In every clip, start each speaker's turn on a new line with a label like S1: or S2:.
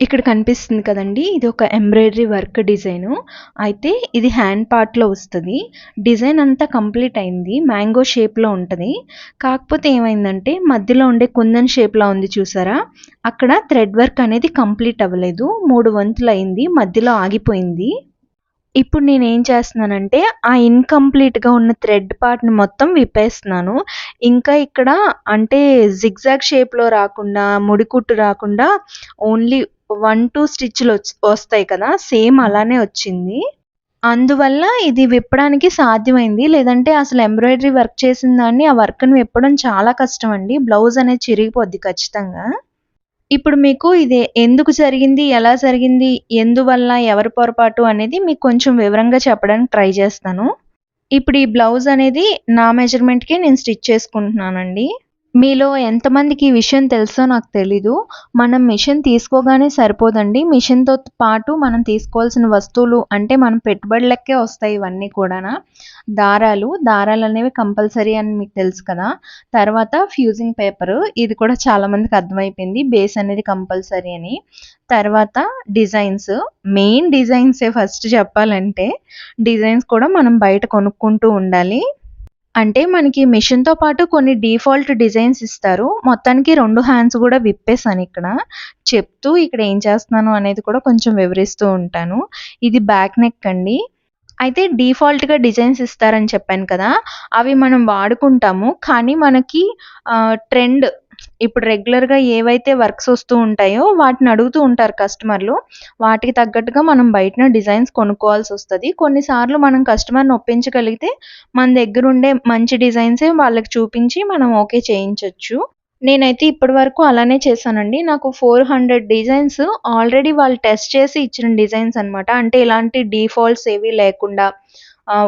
S1: ఇక్కడ కనిపిస్తుంది కదండీ! ఇది ఒక ఎంబ్రాయిడరీ వర్క్ డిజైను. అయితే ఇది హ్యాండ్ పార్ట్‌లో వస్తుంది డిజైన్ అంతా కంప్లీట్ అయింది. మ్యాంగో షేప్‌లో ఉంటుంది కాకపోతే ఏమైందంటే మధ్యలో ఉండే కుందన్ షేప్లో ఉంది చూసారా? అక్కడ థ్రెడ్ వర్క్ అనేది కంప్లీట్ అవ్వలేదు. మూడు వంతులు అయింది మధ్యలో ఆగిపోయింది. ఇప్పుడు నేను ఏం చేస్తున్నానంటే ఆ ఇన్‌కంప్లీట్‌గా ఉన్న థ్రెడ్ పార్ట్‌ని మొత్తం విప్పేస్తున్నాను. ఇంకా ఇక్కడ అంటే జిగ్‌జాగ్ షేప్‌లో రాకుండా, ముడికుట్టు రాకుండా ఓన్లీ 1, 2 స్టిచ్‌లు వస్తాయి కదా! సేమ్ అలానే వచ్చింది. అందువల్ల ఇది విప్పడానికి సాధ్యమైంది. లేదంటే అసలు ఎంబ్రాయిడరీ వర్క్ చేసిన దాన్ని ఆ వర్క్‌ని విప్పడం చాలా కష్టం అండి బ్లౌజ్ అనేది చిరిగిపోద్ది ఖచ్చితంగా. ఇప్పుడు మీకు ఇది ఎందుకు జరిగింది? ఎలా జరిగింది? ఎందువల్ల? ఎవరి పొరపాటు? అనేది మీకు కొంచెం వివరంగా చెప్పడానికి ట్రై చేస్తాను. ఇప్పుడు ఈ బ్లౌజ్ అనేది నా మెజర్‌మెంట్‌కే నేను స్టిచ్ చేసుకుంటున్నానండి. మీలో ఎంతమందికి ఈ విషయం తెలుసో నాకు తెలీదు. మనం మిషన్ తీసుకోగానే సరిపోదండి. మిషన్‌తో పాటు మనం తీసుకోవాల్సిన వస్తువులు అంటే మనం పెట్టుబడి లెక్కే వస్తాయి ఇవన్నీ కూడా దారాలు, దారాలు అనేవి కంపల్సరీ అని మీకు తెలుసు కదా! తర్వాత ఫ్యూజింగ్ పేపర్ ఇది కూడా చాలామందికి అర్థమైపోయింది. బేస్ అనేది కంపల్సరీ అని. తర్వాత డిజైన్స్. మెయిన్ డిజైన్సే ఫస్ట్ చెప్పాలంటే. డిజైన్స్ కూడా మనం బయట కొనుక్కుంటూ ఉండాలి. అంటే మనకి మిషన్‌తో పాటు కొన్ని డిఫాల్ట్ డిజైన్స్ ఇస్తారు. మొత్తానికి రెండు హ్యాండ్స్ కూడా విప్పేసాను ఇక్కడ చెప్తూ ఇక్కడ ఏం చేస్తున్నాను అనేది కూడా కొంచెం వివరిస్తూ ఉంటాను. ఇది బ్యాక్ నెక్ అండి. అయితే డిఫాల్ట్‌గా డిజైన్స్ ఇస్తారని చెప్పాను కదా! అవి మనం వాడుకుంటాము. కానీ మనకి ట్రెండ్ ఇప్పుడు రెగ్యులర్‌గా ఏవైతే వర్క్స్ వస్తూ ఉంటాయో వాటిని అడుగుతూ ఉంటారు కస్టమర్‌లు. వాటికి తగ్గట్టుగా మనం బయటన డిజైన్స్ కొనుక్కోవాల్సి వస్తుంది కొన్నిసార్లు మనం కస్టమర్‌ని ఒప్పించగలిగితే మన దగ్గర ఉండే మంచి డిజైన్సే వాళ్ళకి చూపించి మనం ఓకే చేయించొచ్చు. నేనైతే ఇప్పటి వరకు అలానే చేశానండి. నాకు 400 డిజైన్స్ ఆల్రెడీ వాళ్ళు టెస్ట్ చేసి ఇచ్చిన డిజైన్స్ అనమాట. అంటే ఇలాంటి డీఫాల్ట్స్ ఏవి లేకుండా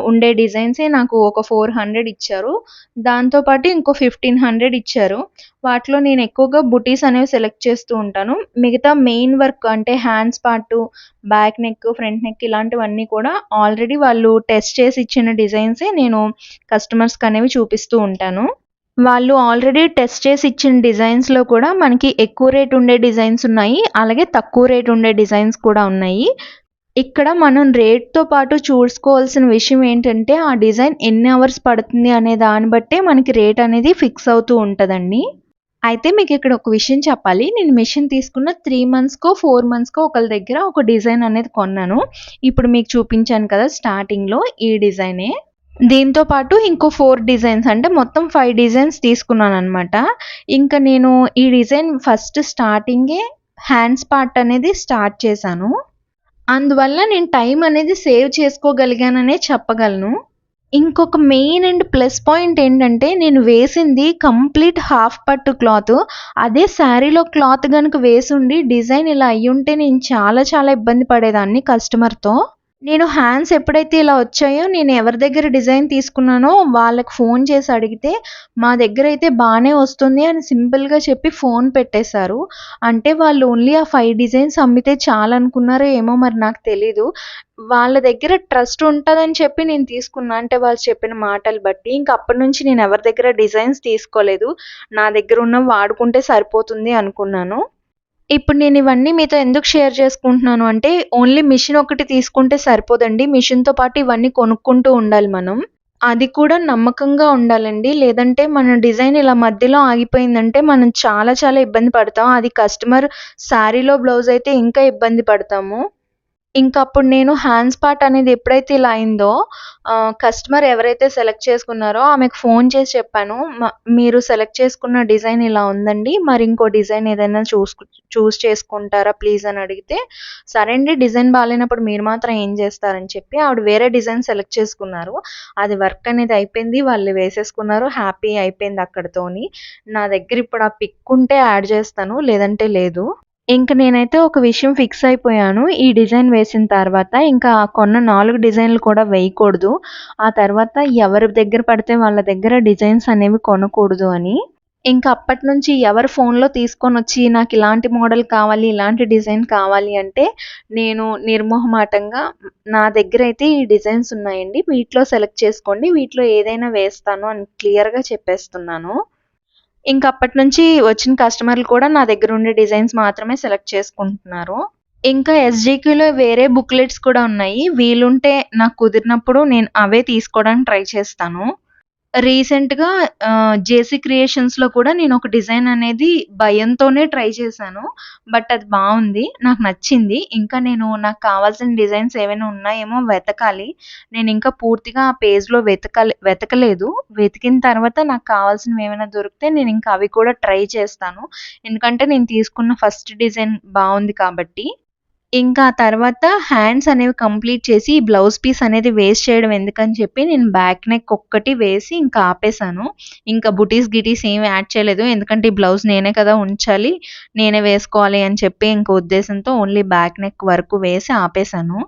S1: ఉండే డిజైన్సే నాకు ఒక 400 ఇచ్చారు. దాంతో పాటు ఇంకో 1500 ఇచ్చారు. వాటిలో నేను ఎక్కువగా బుటీస్ అనేవి సెలెక్ట్ చేస్తూ ఉంటాను. మిగతా మెయిన్ వర్క్ అంటే hands part, back neck, front neck ఇలాంటివన్నీ కూడా ఆల్రెడీ వాళ్ళు టెస్ట్ చేసి ఇచ్చిన డిజైన్సే నేను కస్టమర్స్‌కనేవి చూపిస్తూ ఉంటాను. వాళ్ళు ఆల్రెడీ టెస్ట్ చేసి ఇచ్చిన డిజైన్స్‌లో కూడా మనకి ఎక్కువ రేట్ ఉండే డిజైన్స్ ఉన్నాయి. అలాగే తక్కువ రేట్ ఉండే డిజైన్స్ కూడా ఉన్నాయి. ఇక్కడ మనం రేట్‌తో పాటు చూసుకోవాల్సిన విషయం ఏంటంటే ఆ డిజైన్ ఎన్ని అవర్స్ పడుతుంది అనే దాన్ని బట్టే మనకి రేట్ అనేది ఫిక్స్ అవుతూ ఉంటుందండి అయితే మీకు ఇక్కడ ఒక విషయం చెప్పాలి. నేను మిషన్ తీసుకున్న త్రీ మంత్స్‌కో, ఫోర్ మంత్స్‌కో ఒకళ్ళ దగ్గర ఒక డిజైన్ అనేది కొన్నాను. ఇప్పుడు మీకు చూపించాను కదా! స్టార్టింగ్‌లో ఈ డిజైనే. దీంతో పాటు ఇంకో ఫోర్ డిజైన్స్ అంటే మొత్తం ఫైవ్ డిజైన్స్ తీసుకున్నాను అనమాట ఇంకా నేను ఈ డిజైన్ ఫస్ట్ స్టార్టింగే హ్యాండ్స్ పార్ట్ అనేది స్టార్ట్ చేశాను. అందువల్ల నేను టైం అనేది సేవ్ చేసుకోగలిగాననే చెప్పగలను. ఇంకొక మెయిన్ అండ్ ప్లస్ పాయింట్ ఏంటంటే నేను వేసింది కంప్లీట్ హాఫ్ పట్టు క్లాత్. అదే శారీలో క్లాత్ గనుక వేసుండి డిజైన్ ఇలా అయ్యుంటే నేను చాలా చాలా ఇబ్బంది పడేదాన్ని కస్టమర్‌తో. నేను హ్యాండ్స్ ఎప్పుడైతే ఇలా వచ్చాయో నేను ఎవరి దగ్గర డిజైన్ తీసుకున్నానో వాళ్ళకి ఫోన్ చేసి అడిగితే మా దగ్గర అయితే బాగానే వస్తుంది అని సింపుల్‌గా చెప్పి ఫోన్ పెట్టేశారు. అంటే వాళ్ళు ఓన్లీ ఆ ఫైవ్ డిజైన్స్ అమ్మితే చాలనుకున్నారో ఏమో మరి నాకు తెలీదు. వాళ్ళ దగ్గర ట్రస్ట్ ఉంటుందని చెప్పి నేను తీసుకున్నా. అంటే వాళ్ళు చెప్పిన మాటలు బట్టి. ఇంక అప్పటి నుంచి నేను ఎవరి దగ్గర డిజైన్స్ తీసుకోలేదు. నా దగ్గర ఉన్న వాడుకుంటే సరిపోతుంది అనుకున్నాను. ఇప్పుడు నేను ఇవన్నీ మీతో ఎందుకు షేర్ చేసుకుంటున్నాను అంటే ఓన్లీ మిషన్ ఒకటి తీసుకుంటే సరిపోదండి. మిషన్‌తో పాటు ఇవన్నీ కొనుక్కుంటూ ఉండాలి మనం. అది కూడా నమ్మకంగా ఉండాలండి. లేదంటే మన డిజైన్ ఇలా మధ్యలో ఆగిపోయిందంటే మనం చాలా చాలా ఇబ్బంది పడతాం. అది కస్టమర్ శారీలో బ్లౌజ్ అయితే ఇంకా ఇబ్బంది పడతాము. ఇంకా అప్పుడు నేను హ్యాండ్స్ పార్ట్ అనేది ఎప్పుడైతే ఇలా అయిందో కస్టమర్ ఎవరైతే సెలెక్ట్ చేసుకున్నారో ఆమెకు ఫోన్ చేసి చెప్పాను. మీరు సెలెక్ట్ చేసుకున్న డిజైన్ ఇలా ఉందండి. మరి ఇంకో డిజైన్ ఏదైనా చూసుకు చూస్ చేసుకుంటారా ప్లీజ్ అని అడిగితే, సరే అండి డిజైన్ బాగాలేనప్పుడు మీరు మాత్రం ఏం చేస్తారని చెప్పి ఆవిడ వేరే డిజైన్ సెలెక్ట్ చేసుకున్నారు. అది వర్క్ అనేది అయిపోయింది. వాళ్ళు వేసేసుకున్నారు. హ్యాపీ అయిపోయింది అక్కడితోని. నా దగ్గర ఇప్పుడు ఆ పిక్ ఉంటే యాడ్ చేస్తాను. లేదంటే లేదు. ఇంక నేనైతే ఒక విషయం ఫిక్స్ అయిపోయాను. ఈ డిజైన్ వేసిన తర్వాత ఇంకా కొన్న నాలుగు డిజైన్‌లు కూడా వేయకూడదు. ఆ తర్వాత ఎవరి దగ్గర పడితే వాళ్ళ దగ్గర డిజైన్స్ అనేవి కొనకూడదు అని. ఇంకా అప్పటి నుంచి ఎవరు ఫోన్‌లో తీసుకొని వచ్చి నాకు ఇలాంటి మోడల్ కావాలి, ఇలాంటి డిజైన్ కావాలి అంటే నేను నిర్మోహమాటంగా నా దగ్గర అయితే ఈ డిజైన్స్ ఉన్నాయండి. వీటిలో సెలెక్ట్ చేసుకోండి. వీటిలో ఏదైనా వేస్తాను అని క్లియర్‌గా చెప్పేస్తున్నాను. ఇంకా అప్పటి నుంచి వచ్చిన కస్టమర్లు కూడా నా దగ్గర ఉండే డిజైన్స్ మాత్రమే సెలెక్ట్ చేసుకుంటున్నారు. ఇంకా ఎస్జీక్యూలో వేరే బుక్లెట్స్ కూడా ఉన్నాయి. వీలుంటే నాకు కుదిరినప్పుడు నేను అవే తీసుకోవడానికి ట్రై చేస్తాను. రీసెంట్‌గా జేసీ క్రియేషన్స్‌లో కూడా నేను ఒక డిజైన్ అనేది భయంతోనే ట్రై చేశాను. బట్ అది బాగుంది నాకు నచ్చింది. ఇంకా నేను నాకు కావాల్సిన డిజైన్స్ ఏమైనా ఉన్నాయేమో వెతకాలి. నేను ఇంకా పూర్తిగా ఆ పేజ్‌లో వెతకలే వెతకలేదు. వెతికిన తర్వాత నాకు కావాల్సినవి ఏమైనా దొరికితే నేను ఇంకా అవి కూడా ట్రై చేస్తాను. ఎందుకంటే నేను తీసుకున్న ఫస్ట్ డిజైన్ బాగుంది కాబట్టి. ఇంకా ఆ తర్వాత హ్యాండ్స్ అనేవి కంప్లీట్ చేసి ఈ బ్లౌజ్ పీస్ అనేది వేస్ట్ చేయడం ఎందుకని చెప్పి నేను బ్యాక్ నెక్ ఒక్కటి వేసి ఇంకా ఆపేసాను. ఇంకా బుటీస్, గిటీస్ ఏమి యాడ్ చేయలేదు. ఎందుకంటే ఈ బ్లౌజ్ నేనే కదా ఉంచాలి. నేనే వేసుకోవాలి అని చెప్పి ఇంకో ఉద్దేశంతో ఓన్లీ బ్యాక్ నెక్ వరకు వేసి ఆపేసాను.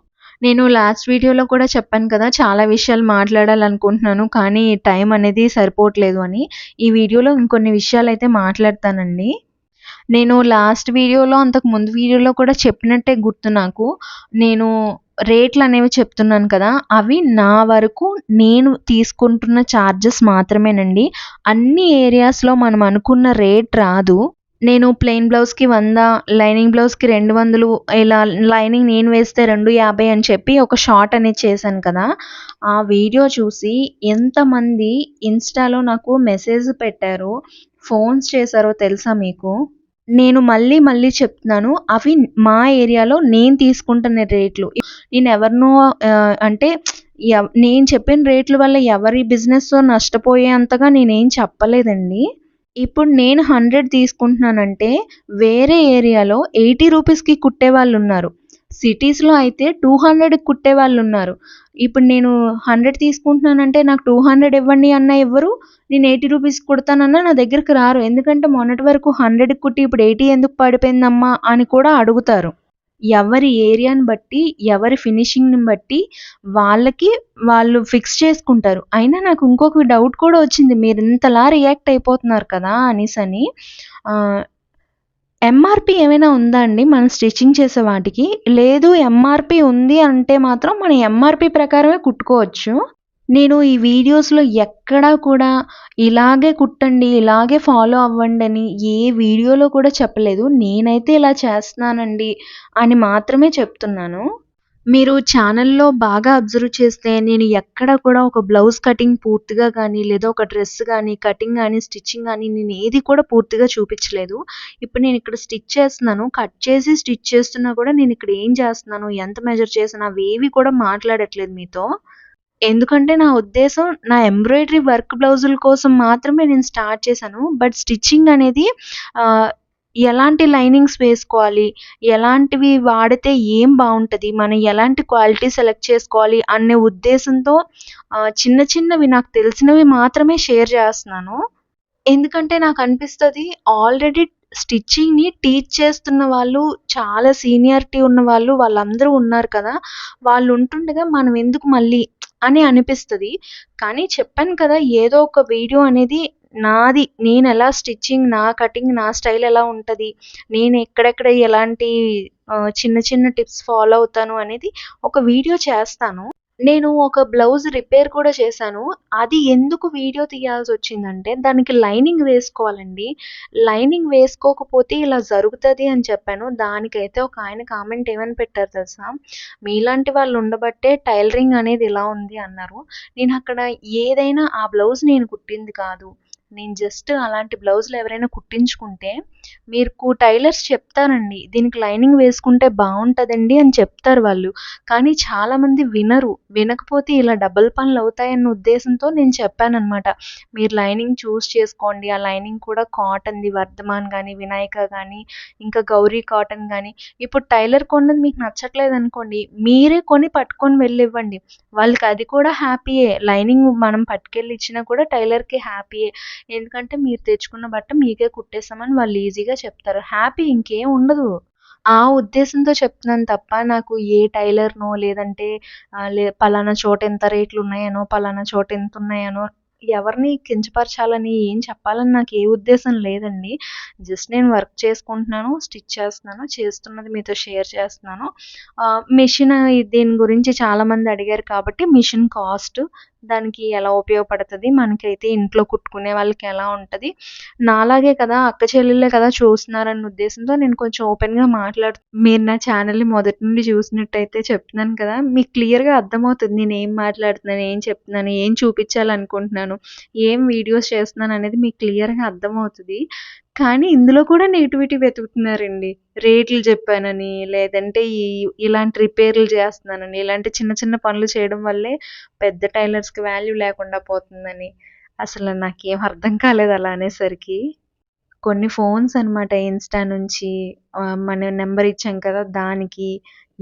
S1: నేను లాస్ట్ వీడియోలో కూడా చెప్పాను కదా! చాలా విషయాలు మాట్లాడాలనుకుంటున్నాను. కానీ టైం అనేది సరిపోవట్లేదు అని. ఈ వీడియోలో ఇంకొన్ని విషయాలు అయితే మాట్లాడతానండి. నేను లాస్ట్ వీడియోలో అంతకు ముందు వీడియోలో కూడా చెప్పినట్టే గుర్తు నాకు. నేను రేట్లు అనేవి చెప్తున్నాను కదా! అవి నా వరకు నేను తీసుకుంటున్న చార్జెస్ మాత్రమేనండి. అన్ని ఏరియాస్‌లో మనం అనుకున్న రేట్ రాదు. నేను ప్లెయిన్ బ్లౌజ్‌కి వంద లైనింగ్ బ్లౌజ్‌కి 200 ఇలా లైనింగ్ నేను వేస్తే 250 అని చెప్పి ఒక షార్ట్ అనేది చేశాను కదా! ఆ వీడియో చూసి ఎంతమంది ఇన్‌స్టాలో నాకు మెసేజ్ పెట్టారో, ఫోన్స్ చేశారో తెలుసా మీకు? నేను మళ్ళీ మళ్ళీ చెప్తున్నాను. అవి మా ఏరియాలో నేను తీసుకుంటున్న రేట్లు. నేను ఎవరినో అంటే ఎవ్ నేను చెప్పిన రేట్ల వల్ల ఎవరి బిజినెస్ నష్టపోయే అంతగా నేనేం చెప్పలేదండి. ఇప్పుడు నేను 100 తీసుకుంటున్నానంటే వేరే ఏరియాలో 80 రూపీస్‌కి కుట్టే వాళ్ళు ఉన్నారు సిటీస్‌లో అయితే టూ హండ్రెడ్ కుట్టే వాళ్ళు ఉన్నారు ఇప్పుడు నేను 100 తీసుకుంటున్నానంటే నాకు 200 ఇవ్వండి అన్నా ఇవ్వరు. నేను ఎయిటీ రూపీస్ కుడతానన్నా నా దగ్గరికి రారు. ఎందుకంటే మొన్నటి వరకు 100కి కుట్టి ఇప్పుడు 80 ఎందుకు పడిపోయిందమ్మా అని కూడా అడుగుతారు. ఎవరి ఏరియాని బట్టి, ఎవరి ఫినిషింగ్‌ని బట్టి వాళ్ళకి వాళ్ళు ఫిక్స్ చేసుకుంటారు. అయినా నాకు ఇంకొక డౌట్ కూడా వచ్చింది. మీరు ఇంతలా రియాక్ట్ అయిపోతున్నారు కదా! అనేసని. అని ఎంఆర్పి ఏమైనా ఉందా అండి మనం స్టిచ్చింగ్ చేసే వాటికి? లేదు ఎంఆర్పి ఉంది అంటే మాత్రం మనం ఎంఆర్పి ప్రకారమే కుట్టుకోవచ్చు. నేను ఈ వీడియోస్‌లో ఎక్కడా కూడా ఇలాగే కుట్టండి, ఇలాగే ఫాలో అవ్వండని ఏ వీడియోలో కూడా చెప్పలేదు. నేనైతే ఇలా చేస్తున్నానండి అని మాత్రమే చెప్తున్నాను. మీరు ఛానల్లో బాగా అబ్జర్వ్ చేస్తే నేను ఎక్కడ కూడా ఒక బ్లౌజ్ కటింగ్ పూర్తిగా కానీ లేదా ఒక డ్రెస్ కానీ కటింగ్ కానీ స్టిచ్చింగ్ కానీ నేను ఏది కూడా పూర్తిగా చూపించలేదు. ఇప్పుడు నేను ఇక్కడ స్టిచ్ చేస్తున్నాను. కట్ చేసి స్టిచ్ చేస్తున్నా కూడా నేను ఇక్కడ ఏం చేస్తున్నాను, ఎంత మెజర్ చేసినా అవేవి కూడా మాట్లాడట్లేదు మీతో. ఎందుకంటే నా ఉద్దేశం నా ఎంబ్రాయిడరీ వర్క్ బ్లౌజుల కోసం మాత్రమే నేను స్టార్ట్ చేశాను. బట్ స్టిచ్చింగ్ అనేది ఎలాంటి లైనింగ్స్ వేసుకోవాలి, ఎలాంటివి వాడితే ఏం బాగుంటుంది మనం ఎలాంటి క్వాలిటీ సెలెక్ట్ చేసుకోవాలి అనే ఉద్దేశంతో చిన్న చిన్నవి నాకు తెలిసినవి మాత్రమే షేర్ చేస్తున్నాను. ఎందుకంటే నాకు అనిపిస్తుంది ఆల్రెడీ స్టిచ్చింగ్‌ని టీచ్ చేస్తున్న వాళ్ళు, చాలా సీనియారిటీ ఉన్న వాళ్ళు వాళ్ళందరూ ఉన్నారు కదా! వాళ్ళు ఉంటుండగా మనం ఎందుకు మళ్ళీ అని అనిపిస్తుంది కానీ చెప్పాను కదా! ఏదో ఒక వీడియో అనేది నాది నేను ఎలా స్టిచ్చింగ్, నా కటింగ్, నా స్టైల్ ఎలా ఉంటుంది నేను ఎక్కడెక్కడ ఎలాంటి చిన్న చిన్న టిప్స్ ఫాలో అవుతాను అనేది ఒక వీడియో చేస్తాను. నేను ఒక బ్లౌజ్ రిపేర్ కూడా చేశాను. అది ఎందుకు వీడియో తీయాల్సి వచ్చిందంటే దానికి లైనింగ్ వేసుకోవాలండి. లైనింగ్ వేసుకోకపోతే ఇలా జరుగుతుంది అని చెప్పాను. దానికైతే ఒక ఆయన కామెంట్ ఏమని పెట్టారు తెలుసా? మీలాంటి వాళ్ళు ఉండబట్టే టైలరింగ్ అనేది ఇలా ఉంది అన్నారు. నేను అక్కడ ఏదైనా ఆ బ్లౌజ్ నేను కుట్టింది కాదు. నేను జస్ట్ అలాంటి బ్లౌజులు ఎవరైనా కుట్టించుకుంటే మీకు టైలర్స్ చెప్తారండి. దీనికి లైనింగ్ వేసుకుంటే బాగుంటుందండి అని చెప్తారు వాళ్ళు. కానీ చాలామంది వినరు. వినకపోతే ఇలా డబల్ పనులు అవుతాయన్న ఉద్దేశంతో నేను చెప్పాననమాట. మీరు లైనింగ్ చూస్ చేసుకోండి. ఆ లైనింగ్ కూడా కాటన్‌ది వర్ధమాన్ కానీ వినాయక కానీ ఇంకా గౌరీ కాటన్ కానీ ఇప్పుడు టైలర్ కొన్నది మీకు నచ్చట్లేదు అనుకోండి మీరే కొని పట్టుకొని వెళ్ళివ్వండి. వాళ్ళకి అది కూడా హ్యాపీయే. లైనింగ్ మనం పట్టుకెళ్ళి ఇచ్చినా కూడా టైలర్‌కి హ్యాపీయే. ఎందుకంటే మీరు తెచ్చుకున్న బట్ట మీకే కుట్టేస్తామని వాళ్ళు ఈజీ ఈజీగా చెప్తారు. హ్యాపీ ఇంకేం ఉండదు. ఆ ఉద్దేశంతో చెప్తున్నాను తప్ప నాకు ఏ టైలర్‌నో లేదంటే లే పలానా చోట ఎంత రేట్లు ఉన్నాయనో పలానా చోట ఎంత ఉన్నాయనో ఎవరిని కించపరచాలని, ఏం చెప్పాలని నాకు ఏ ఉద్దేశం లేదండి. జస్ట్ నేను వర్క్ చేసుకుంటున్నాను, స్టిచ్ చేస్తున్నాను, చేస్తున్నది మీతో షేర్ చేస్తున్నాను. మిషన్ దీని గురించి చాలామంది అడిగారు కాబట్టి మిషన్ కాస్ట్, దానికి ఎలా ఉపయోగపడుతుంది? మనకైతే ఇంట్లో కుట్టుకునే వాళ్ళకి ఎలా ఉంటుంది? నాలాగే కదా అక్క చెల్లెళ్ళే కదా చూస్తున్నారన్న ఉద్దేశంతో నేను కొంచెం ఓపెన్గా మాట్లాడుతూ మీరు నా ఛానల్ని మొదటి నుండి చూసినట్టయితే చెప్తున్నాను కదా మీకు క్లియర్గా అర్థమవుతుంది నేను ఏం మాట్లాడుతున్నాను ఏం చెప్తున్నాను ఏం చూపించాలనుకుంటున్నాను ఏం వీడియోస్ చేస్తున్నాను అనేది మీకు క్లియర్గా అర్థమవుతుంది. కానీ ఇందులో కూడా నెగిటివిటీ వెతుకుతున్నారండి. రేట్లు చెప్పానని లేదంటే ఈ ఇలాంటి రిపేర్లు చేస్తున్నానని ఇలాంటి చిన్న చిన్న పనులు చేయడం వల్లే పెద్ద టైలర్స్కి వాల్యూ లేకుండా పోతుందని. అసలు నాకేం అర్థం కాలేదు అలా అనేసరికి. కొన్ని ఫోన్స్ అనమాట ఇన్స్టా నుంచి మన నెంబర్ ఇచ్చాం కదా దానికి.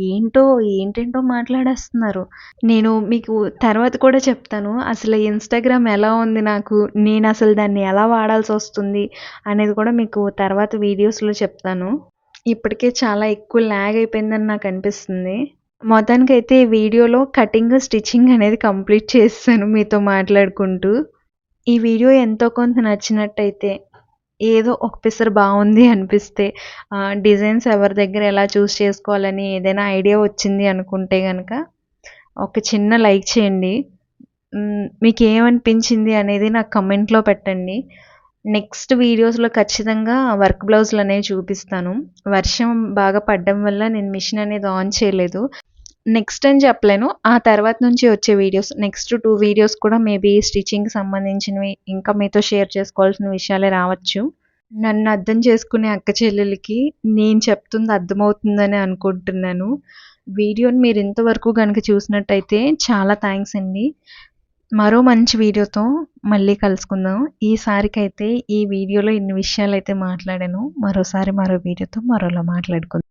S1: ఏంటో ఏంటేంటో మాట్లాడేస్తున్నారు. నేను మీకు తర్వాత కూడా చెప్తాను. అసలు ఇన్స్టాగ్రామ్ ఎలా ఉంది నాకు? నేను అసలు దాన్ని ఎలా వాడాల్సి వస్తుంది అనేది కూడా మీకు తర్వాత వీడియోస్లో చెప్తాను. ఇప్పటికే చాలా ఎక్కువ ల్యాగ్ అయిపోయిందని నాకు అనిపిస్తుంది. మొత్తానికైతే ఈ వీడియోలో కటింగ్ స్టిచ్చింగ్ అనేది కంప్లీట్ చేస్తాను మీతో మాట్లాడుకుంటూ. ఈ వీడియో ఎంతో కొంత నచ్చినట్టయితే ఏదో ఒక పిసరు బాగుంది అనిపిస్తే డిజైన్స్ ఎవరి దగ్గర ఎలా చూస్ చేసుకోవాలని ఏదైనా ఐడియా వచ్చింది అనుకుంటే కనుక ఒక చిన్న లైక్ చేయండి. మీకు ఏమనిపించింది అనేది నాకు కమెంట్లో పెట్టండి. నెక్స్ట్ వీడియోస్లో ఖచ్చితంగా వర్క్ బ్లౌజులు అనేవి చూపిస్తాను. వర్షం బాగా పడడం వల్ల నేను మిషన్ అనేది ఆన్ చేయలేదు. నెక్స్ట్ అని చెప్పలేను. ఆ తర్వాత నుంచి వచ్చే వీడియోస్ నెక్స్ట్ టూ వీడియోస్ కూడా మేబీ స్టిచ్చింగ్కి సంబంధించినవి ఇంకా మీతో షేర్ చేసుకోవాల్సిన విషయాలే రావచ్చు. నన్ను అర్థం చేసుకునే అక్క చెల్లెలకి నేను చెప్తుంది అర్థమవుతుందని అనుకుంటున్నాను. వీడియోని మీరు ఇంతవరకు కనుక చూసినట్టయితే చాలా థ్యాంక్స్ అండి. మరో మంచి వీడియోతో మళ్ళీ కలుసుకుందాం. ఈసారికైతే ఈ వీడియోలో ఇన్ని విషయాలు అయితే మాట్లాడాను. మరోసారి మరో వీడియోతో మరోలా మాట్లాడుకుందాం.